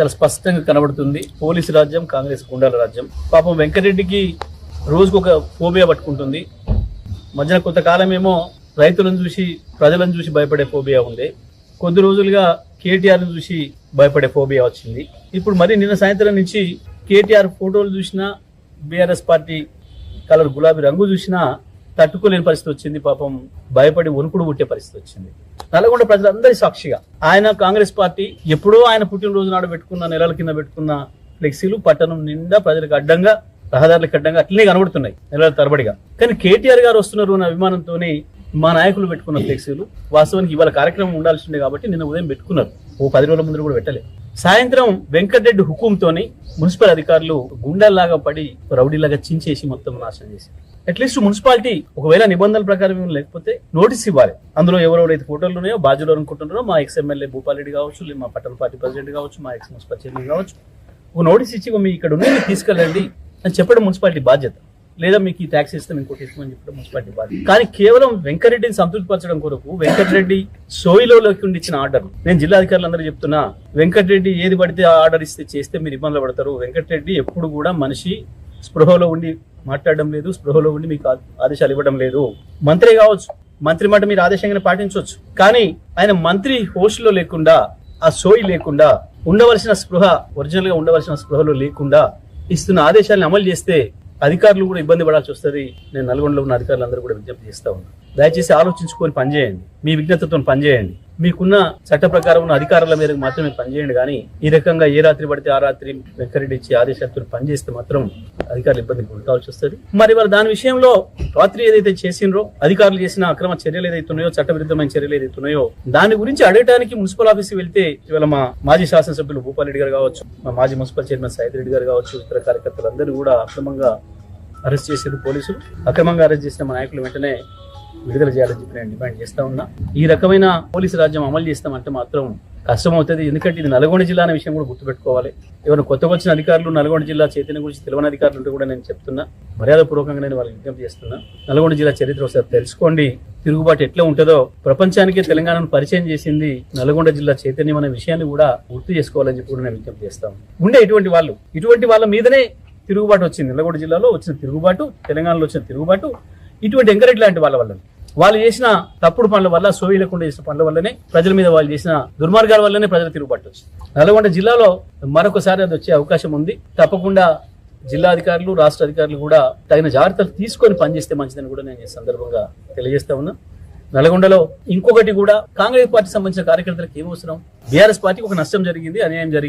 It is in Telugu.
చాలా స్పష్టంగా కనబడుతుంది. పోలీసు రాజ్యం కాంగ్రెస్ గుండాల రాజ్యం. పాపం వెంకటరెడ్డికి రోజుకు ఒక ఫోబియా పట్టుకుంటుంది. మధ్యన కొంతకాలం ఏమో రైతులను చూసి ప్రజలను చూసి భయపడే ఫోబియా ఉంది. కొద్ది రోజులుగా కేటీఆర్ని చూసి భయపడే ఫోబియా వచ్చింది. ఇప్పుడు మరి నిన్న సాయంత్రం నుంచి కేటీఆర్ ఫోటోలు చూసినా బీఆర్ఎస్ పార్టీ కలర్ గులాబీ రంగు చూసినా తట్టుకోలేని పరిస్థితి వచ్చింది. పాపం భయపడి వణుకుడు పుట్టే పరిస్థితి వచ్చింది. నల్గొండ ప్రజలందరి సాక్షిగా ఆయన కాంగ్రెస్ పార్టీ ఎప్పుడో ఆయన పుట్టినరోజు నాడు పెట్టుకున్న నెలల కింద పెట్టుకున్న ఫ్లెక్సీలు పట్టణం నిండా ప్రజలకు అడ్డంగా రహదారులకు అడ్డంగా అట్లనే కనబడుతున్నాయి నెలల తరబడిగా. కానీ కేటీఆర్ గారు వస్తున్నారు అనే అభిమానంతోనే మా నాయకులు పెట్టుకున్న ఫ్లెక్సీలు వాస్తవానికి ఇవాళ కార్యక్రమం ఉండాల్సిండే కాబట్టి నిన్న ఉదయం పెట్టుకున్నారు. ఓ పది రోజుల ముందు కూడా పెట్టలేదు సాయంత్రం వెంకటరెడ్డి హుకుంతోని మున్సిపల్ అధికారులు గుండెల్లాగా పడి రౌడీలాగా చించేసి మొత్తం నాశనం చేసి అట్లీస్ట్ మున్సిపాలిటీ ఒకవేళ నిబంధనల ప్రకారం లేకపోతే నోటీస్ ఇవ్వాలి. అందులో ఎవరెవరైతే ఫోటోలు ఉన్నాయో బాధ్యులు అనుకుంటున్నారో మా ఎక్స్ ఎమ్మెల్యే భూపాలరెడ్డి కావచ్చు లేదా మా పట్టణ పార్టీ ప్రెసిడెంట్ కావచ్చు మా ఎక్స్ మున్సిపల్ చైర్మన్ కావచ్చు ఒక నోటీస్ ఇచ్చి మీ ఇక్కడ ఉన్నాయి తీసుకెళ్ళండి అని చెప్పడం మున్సిపాలిటీ బాధ్యత. లేదా మీకు ఈ ట్యాక్స్ ఇస్తాం ఇంకోటి ఇస్తామని చెప్పడం మున్సిపాలిటీ బాధ్యత. కానీ కేవలం వెంకరెడ్డిని సంతృప్తిపరచడం కొరకు వెంకటరెడ్డి సోయిలోకి ఉండి ఇచ్చిన ఆర్డర్ నేను జిల్లా అధికారులందరూ చెప్తున్నా వెంకటరెడ్డి ఏది పడితే ఆ ఆర్డర్ ఇస్తే చేస్తే మీరు ఇబ్బందులు పడతారు. వెంకటరెడ్డి ఎప్పుడు కూడా మనిషి స్పృహలో ఉండి మాట్లాడడం లేదు స్పృహలో ఉండి మీకు ఆదేశాలు ఇవ్వడం లేదు. మంత్రి కావచ్చు మంత్రి మాట మీరు ఆదేశంగానే పాటించవచ్చు. కానీ ఆయన మంత్రి హోస్ట్లో లేకుండా ఆ సోయి లేకుండా ఉండవలసిన స్పృహ ఒరిజినల్గా ఉండవలసిన స్పృహలో లేకుండా ఇస్తున్న ఆదేశాలను అమలు చేస్తే అధికారులు కూడా ఇబ్బంది పడాల్సి వస్తుంది. నేను నల్గొండలో ఉన్న అధికారులందరూ కూడా విజ్ఞప్తి చేస్తా ఉన్నాను దయచేసి ఆలోచించుకొని పనిచేయండి. మీ విజ్ఞతతో పనిచేయండి. మీకున్న చట్ట ప్రకారం ఉన్న అధికారాల మేరకు మాత్రమే పనిచేయండి కానీ ఈ రకంగా ఏ రాత్రి పడితే ఆ రాత్రి వెంకరెడ్డి ఇచ్చి ఆదేశాలతో పనిచేస్తే మాత్రం అధికారులు ఇబ్బంది గురికావాల్సి వస్తుంది. మరి వారు దాని విషయంలో రాత్రి ఏదైతే చేసిండ్రో అధికారులు చేసిన అక్రమ చర్యలు ఏదైతే ఉన్నాయో చట్టవిరుద్ధమైన చర్యలు ఏదైతే ఉన్నాయో దాని గురించి అడగడానికి మున్సిపల్ ఆఫీస్కి వెళ్తే ఇవాళ మా మాజీ శాసనసభ్యులు భూపాలరెడ్డి గారు కావచ్చు మా మాజీ మున్సిపల్ చైర్మన్ సైద్ రెడ్డి గారు కావచ్చు ఇతర కార్యకర్తలు అందరూ కూడా అక్రమంగా అరెస్ట్ చేశారు పోలీసులు. అక్రమంగా అరెస్ట్ చేసిన మా నాయకులు వెంటనే విడుదల చేయాలని చెప్పి నేను డిమాండ్ చేస్తా ఉన్నా. ఈ రకమైన పోలీసు రాజ్యం అమలు చేస్తామంటే మాత్రం కష్టం అవుతుంది ఎందుకంటే ఇది నల్గొండ జిల్లా అనే విషయం కూడా గుర్తుపెట్టుకోవాలి. ఎవరు కొత్తగా వచ్చిన అధికారులు నల్గొండ జిల్లా చైతన్యం గురించి తెలియని అధికారులు ఉంటే కూడా నేను చెప్తున్నా. మర్యాదపూర్వకంగా నేను వాళ్ళకి విజ్ఞప్తి చేస్తున్నా. నల్గొండ జిల్లా చరిత్ర ఒకసారి తెలుసుకోండి. తిరుగుబాటు ఎట్లా ఉంటుందో ప్రపంచానికే తెలంగాణను పరిచయం చేసింది నల్గొండ జిల్లా చైతన్యం అనే విషయాన్ని కూడా గుర్తు చేసుకోవాలని చెప్పి కూడా నేను విజ్ఞప్తి చేస్తాను ఉండే ఇటువంటి వాళ్ళు. ఇటువంటి వాళ్ళ మీదనే తిరుగుబాటు వచ్చింది. నల్గొండ జిల్లాలో వచ్చిన తిరుగుబాటు తెలంగాణలో వచ్చిన తిరుగుబాటు ఇటువంటి ఎంకరేజ్ లాంటి వాళ్ళ వల్ల వాళ్ళు చేసిన తప్పుడు పనుల వల్ల సోయి లేకుండా చేసిన పనుల వల్లనే ప్రజల మీద వాళ్ళు చేసిన దుర్మార్గాల వల్లనే ప్రజల తిరుగుబాటు వచ్చింది. నల్గొండ జిల్లాలో మరొకసారి అది వచ్చే అవకాశం ఉంది. తప్పకుండా జిల్లా అధికారులు రాష్ట్ర అధికారులు కూడా తగిన జాగ్రత్తలు తీసుకొని పనిచేస్తే మంచిదని కూడా నేను ఈ సందర్భంగా తెలియజేస్తా ఉన్నా. నల్గొండలో ఇంకొకటి కూడా కాంగ్రెస్ పార్టీ సంబంధించిన కార్యకర్తలకు ఏమవసరం బీఆర్ఎస్ పార్టీకి ఒక నష్టం జరిగింది అన్యాయం జరిగింది.